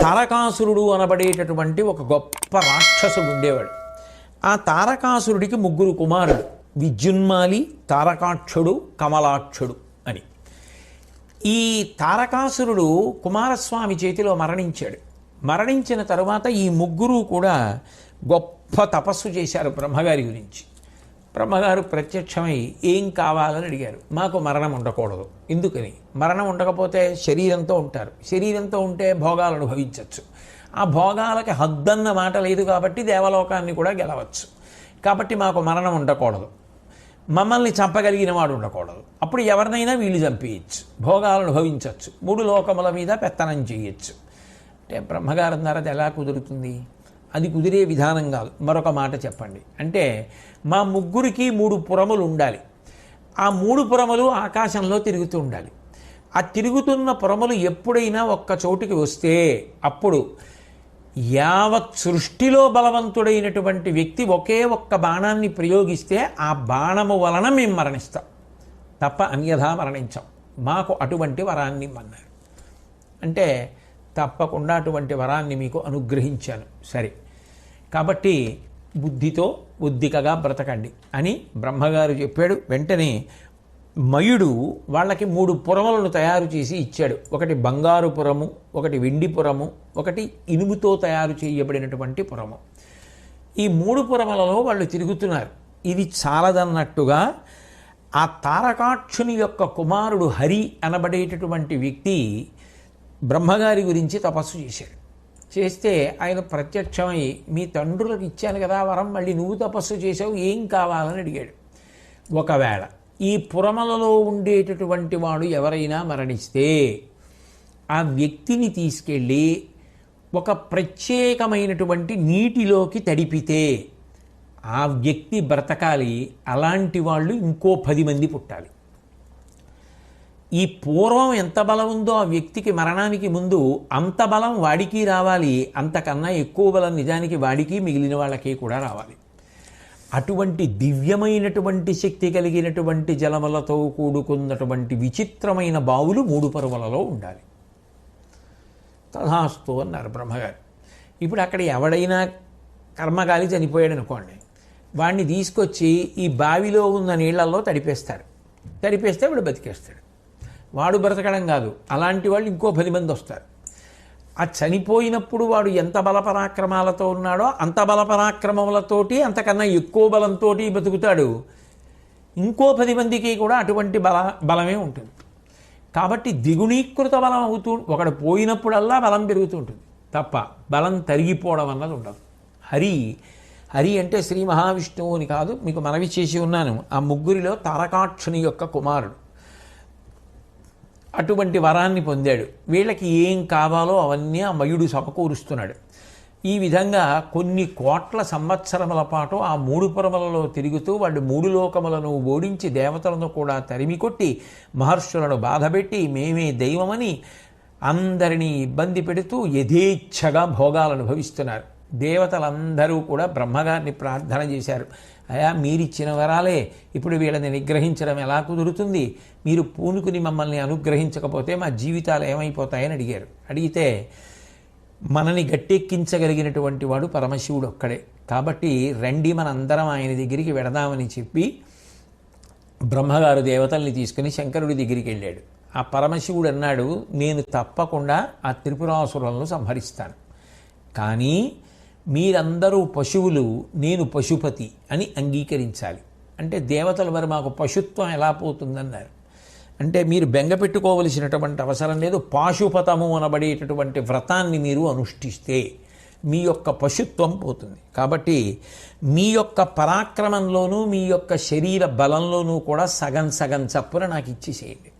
తారకాసురుడు అనబడేటటువంటి ఒక గొప్ప రాక్షసుడు ఉండేవాడు. ఆ తారకాసురుడికి ముగ్గురు కుమారుడు విద్యున్మాలి తారకాక్షుడు కమలాక్షుడు అని. ఈ తారకాసురుడు కుమారస్వామి చేతిలో మరణించాడు. మరణించిన తరువాత ఈ ముగ్గురు కూడా గొప్ప తపస్సు చేశారు బ్రహ్మగారి గురించి. బ్రహ్మగారు ప్రత్యక్షమై ఏం కావాలని అడిగారు. మాకు మరణం ఉండకూడదు. ఎందుకని మరణం ఉండకపోతే శరీరంతో ఉంటారు. శరీరంతో ఉంటే భోగాలు అనుభవించవచ్చు ఆ భోగాలకి హద్దన్న మాట లేదు కాబట్టి దేవలోకాన్ని కూడా గెలవచ్చు. కాబట్టి మాకు మరణం ఉండకూడదు. మమ్మల్ని చంపగలిగిన వాడు ఉండకూడదు. అప్పుడు ఎవరినైనా వీళ్ళు చంపేయచ్చు. భోగాలను అనుభవించవచ్చు మూడు లోకముల మీద పెత్తనం చేయొచ్చు. అంటే బ్రహ్మగారు అన్నారు అది ఎలా కుదురుతుంది? అది కుదిరే విధానం కాదు. మరొక మాట చెప్పండి. అంటే మా ముగ్గురికి మూడు పురములు ఉండాలి. ఆ మూడు పురములు ఆకాశంలో తిరుగుతూ ఉండాలి. ఆ తిరుగుతున్న పురములు ఎప్పుడైనా ఒక్క చోటికి వస్తే అప్పుడు యావత్ సృష్టిలో బలవంతుడైనటువంటి వ్యక్తి ఒకే ఒక్క బాణాన్ని ప్రయోగిస్తే ఆ బాణము వలన మేము మరణిస్తాం. తప్ప అన్యథా మరణించాం. మాకు అటువంటి వరాన్ని ఇమ్మన్నారు అంటే తప్పకుండా అటువంటి వరాన్ని మీకు అనుగ్రహించాను. సరే. కాబట్టి బుద్ధితో ఉద్దికగా బ్రతకండి అని బ్రహ్మగారు చెప్పాడు. వెంటనే మయుడు వాళ్ళకి మూడు పురములను తయారు చేసి ఇచ్చాడు. ఒకటి బంగారు పురము ఒకటి వెండి పురము ఒకటి ఇనుముతో తయారు చేయబడినటువంటి పురము. ఈ మూడు పురములలో వాళ్ళు తిరుగుతున్నారు. ఇది చాలదన్నట్టుగా ఆ తారకాక్షుని యొక్క కుమారుడు హరి అనబడేటటువంటి వ్యక్తి బ్రహ్మగారి గురించి తపస్సు చేశాడు. చేస్తే ఆయన ప్రత్యక్షమై మీ తండ్రులకు ఇచ్చాను కదా వరం మళ్ళీ నువ్వు తపస్సు చేసావు ఏం కావాలని అడిగాడు. ఒకవేళ ఈ పురమలలో ఉండేటటువంటి వాడు ఎవరైనా మరణిస్తే ఆ వ్యక్తిని తీసుకెళ్ళి ఒక ప్రత్యేకమైనటువంటి నీటిలోకి తడిపితే ఆ వ్యక్తి బ్రతకాలి. అలాంటి వాళ్ళు ఇంకో పది మంది పుట్టాలి. ఈ పూర్వం ఎంత బలం ఉందో ఆ వ్యక్తికి మరణానికి ముందు అంత బలం వాడికి రావాలి అంతకన్నా ఎక్కువ బలం నిజానికి వాడికి మిగిలిన వాళ్ళకి కూడా రావాలి. అటువంటి దివ్యమైనటువంటి శక్తి కలిగినటువంటి జలములతో కూడుకున్నటువంటి విచిత్రమైన బావులు మూడు పరువలలో ఉండాలి. తథాస్తు అన్నారు బ్రహ్మగారు. ఇప్పుడు అక్కడ ఎవడైనా కర్మగాలి చనిపోయాడు అనుకోండి వాడిని తీసుకొచ్చి ఈ బావిలో ఉన్న నీళ్ళలో తడిపేస్తారు. తడిపేస్తే వాడు బతికేస్తాడు. వాడు బ్రతకడం కాదు. అలాంటి వాళ్ళు ఇంకో పది మంది వస్తారు. ఆ చనిపోయినప్పుడు వాడు ఎంత బలపరాక్రమాలతో ఉన్నాడో అంత బలపరాక్రమములతోటి అంతకన్నా ఎక్కువ బలంతో బతుకుతాడు ఇంకో పది మందికి కూడా అటువంటి బల బలమే ఉంటుంది. కాబట్టి ద్విగుణీకృత బలం అవుతూ ఒకడు పోయినప్పుడల్లా బలం పెరుగుతూ ఉంటుంది తప్ప బలం తరిగిపోవడం అన్నది ఉండదు. హరి హరి అంటే శ్రీ మహావిష్ణువుని కాదు మీకు మనవి చేసి ఉన్నాను. ఆ ముగ్గురిలో తారకాక్షుని యొక్క కుమారుడు. అటువంటి వరాన్ని పొందాడు. వీళ్ళకి ఏం కావాలో అవన్నీ ఆ మయుడు సమకూరుస్తున్నాడు. ఈ విధంగా కొన్ని కోట్ల సంవత్సరముల పాటు ఆ మూడు పురములలో తిరుగుతూ వాళ్ళు మూడు లోకములను ఓడించి దేవతలను కూడా తరిమి కొట్టి మహర్షులను బాధపెట్టి మేమే దైవమని అందరినీ ఇబ్బంది పెడుతూ యథేచ్ఛగా భోగాలు అనుభవిస్తున్నారు. దేవతలందరూ కూడా బ్రహ్మగారిని ప్రార్థన చేశారు. అయా మీరిచ్చిన వరాలే. ఇప్పుడు వీళ్ళని నిగ్రహించడం ఎలా కుదురుతుంది? మీరు పూనుకుని మమ్మల్ని అనుగ్రహించకపోతే మా జీవితాలు ఏమైపోతాయని అడిగారు. అడిగితే మనని గట్టెక్కించగలిగినటువంటి వాడు పరమశివుడు ఒక్కడే. కాబట్టి రండి మనందరం ఆయన దగ్గరికి వెడదామని చెప్పి బ్రహ్మగారు దేవతల్ని తీసుకుని శంకరుడి దగ్గరికి వెళ్ళాడు. ఆ పరమశివుడు అన్నాడు నేను తప్పకుండా ఆ త్రిపురాసురులను సంహరిస్తాను. కానీ మీరందరూ పశువులు నేను పశుపతి అని అంగీకరించాలి. అంటే దేవతలు వారు మాకు పశుత్వం ఎలా పోతుందన్నారు. అంటే మీరు బెంగ పెట్టుకోవలసినటువంటి అవసరం లేదు పాశుపతము అనబడేటటువంటి వ్రతాన్ని మీరు అనుష్ఠిస్తే మీ యొక్క పశుత్వం పోతుంది. కాబట్టి మీ యొక్క పరాక్రమంలోనూ మీ యొక్క శరీర బలంలోనూ కూడా సగం సగం చప్పున నాకు ఇచ్చేసేయండి.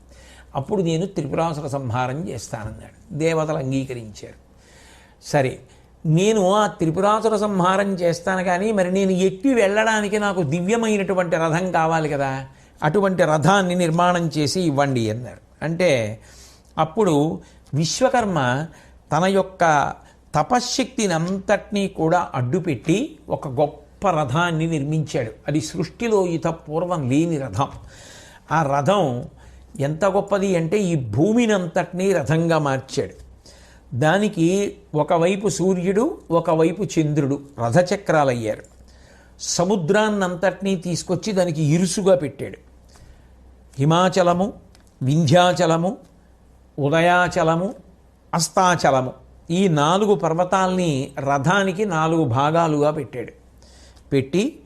అప్పుడు నేను త్రిపురాసుర సంహారం చేస్తానన్నాడు. దేవతలు అంగీకరించారు. సరే నేను ఆ త్రిపురాసుర సంహారం చేస్తాను కానీ మరి నేను ఎక్కి వెళ్ళడానికి నాకు దివ్యమైనటువంటి రథం కావాలి కదా? అటువంటి రథాన్ని నిర్మాణం చేసి ఇవ్వండి అన్నారు. అంటే అప్పుడు విశ్వకర్మ తన యొక్క తపశ్శక్తిని అంతటినీ కూడా అడ్డుపెట్టి ఒక గొప్ప రథాన్ని నిర్మించాడు. అది సృష్టిలో ఇత పూర్వం లేని రథం. ఆ రథం ఎంత గొప్పది అంటే ఈ భూమిని అంతటినీ రథంగా మార్చాడు. దానికి ఒకవైపు సూర్యుడు ఒకవైపు చంద్రుడు రథచక్రాలయ్యారు. సముద్రాన్నంతటినీ తీసుకొచ్చి దానికి ఇరుసుగా పెట్టాడు. హిమాచలము వింధ్యాచలము ఉదయాచలము అస్తాచలము ఈ నాలుగు పర్వతాల్ని రథానికి నాలుగు భాగాలుగా పెట్టాడు. పెట్టి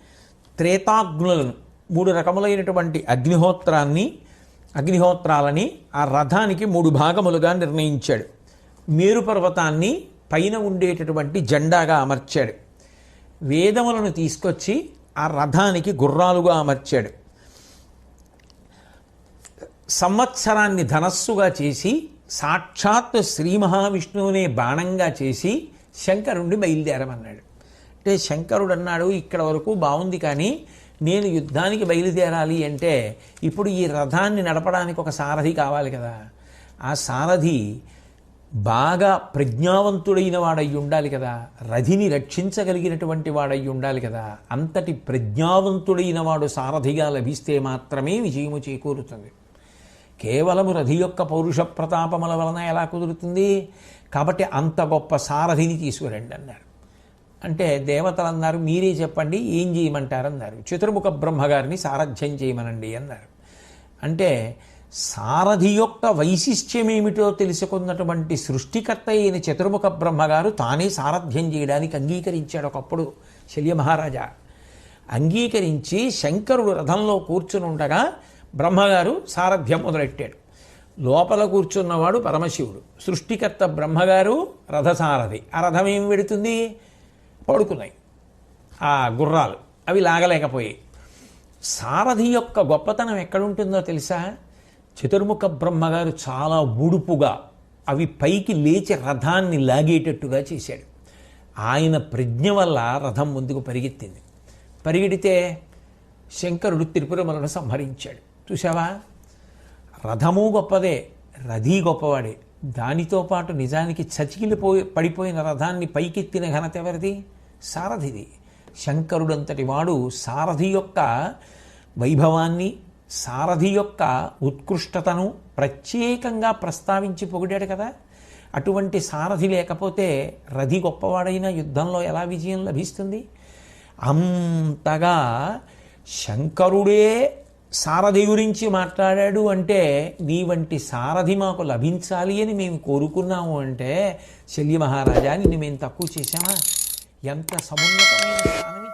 త్రేతాగ్నులను మూడు రకములైనటువంటి అగ్నిహోత్రాన్ని అగ్నిహోత్రాలని ఆ రథానికి మూడు భాగములుగా నిర్ణయించాడు. మేరు పర్వతాన్ని పైన ఉండేటటువంటి జెండాగా అమర్చాడు. వేదములను తీసుకొచ్చి ఆ రథానికి గుర్రాలుగా అమర్చాడు. సంవత్సరాన్ని ధనస్సుగా చేసి సాక్షాత్ శ్రీ మహావిష్ణువునే బాణంగా చేసి శంకరుణ్ణి బయలుదేరమన్నాడు. అంటే శంకరుడు అన్నాడు ఇక్కడ వరకు బాగుంది కానీ నేను యుద్ధానికి బయలుదేరాలి అంటే ఇప్పుడు ఈ రథాన్ని నడపడానికి ఒక సారథి కావాలి కదా. ఆ సారథి బాగా ప్రజ్ఞావంతుడైన వాడై ఉండాలి కదా. రథిని రక్షించగలిగినటువంటి వాడై ఉండాలి కదా. అంతటి ప్రజ్ఞావంతుడైన వాడు సారథిగా లభిస్తే మాత్రమే విజయము చేకూరుతుంది. కేవలము రథి యొక్క పౌరుష ప్రతాపముల వలన ఎలా కుదురుతుంది? కాబట్టి అంత గొప్ప సారథిని తీసుకురండి అన్నారు అంటే దేవతలు అన్నారు మీరే చెప్పండి ఏం చేయమంటారన్నారు. చతుర్ముఖ బ్రహ్మగారిని సారథ్యం చేయమనండి అన్నారు. అంటే సారథి యొక్క వైశిష్ట్యం తెలుసుకున్నటువంటి సృష్టికర్త అయిన చతుర్ముఖ బ్రహ్మగారు తానే సారథ్యం చేయడానికి అంగీకరించాడు ఒకప్పుడు శల్య మహారాజా. అంగీకరించి శంకరుడు రథంలో కూర్చుని ఉండగా బ్రహ్మగారు సారథ్యం మొదలెట్టాడు. లోపల కూర్చున్నవాడు పరమశివుడు. సృష్టికర్త బ్రహ్మగారు రథసారథి. ఆ రథం ఏం పెడుతుంది పడుకున్నాయి. ఆ గుర్రాలు అవి లాగలేకపోయాయి. సారథి యొక్క గొప్పతనం ఎక్కడుంటుందో తెలుసా? చతుర్ముఖ బ్రహ్మగారు చాలా ఉడుపుగా అవి పైకి లేచి రథాన్ని లాగేటట్టుగా చేశాడు. ఆయన ప్రజ్ఞ వల్ల రథం ముందుకు పరిగెత్తింది. పరిగెడితే శంకరుడు త్రిపురములను సంహరించాడు. చూసావా రథము గొప్పదే రథీ గొప్పవాడే. దానితో పాటు నిజానికి చతికిలిపోయి పడిపోయిన రథాన్ని పైకెత్తిన ఘనత ఎవరిది? సారథిది. శంకరుడంతటి వాడు సారథి యొక్క వైభవాన్ని సారథి యొక్క ఉత్కృష్టతను ప్రత్యేకంగా ప్రస్తావించి పొగిడాడు కదా. అటువంటి సారథి లేకపోతే రథి గొప్పవాడైన యుద్ధంలో ఎలా విజయం లభిస్తుంది? అంతగా శంకరుడే సారథి గురించి మాట్లాడాడు అంటే నీ వంటి సారథి మాకు లభించాలి అని మేము కోరుకున్నాము అంటే శల్య మహారాజా నిన్ను మేము తక్కువ చేశామా? ఎంత సమున్నతమైన స్థానం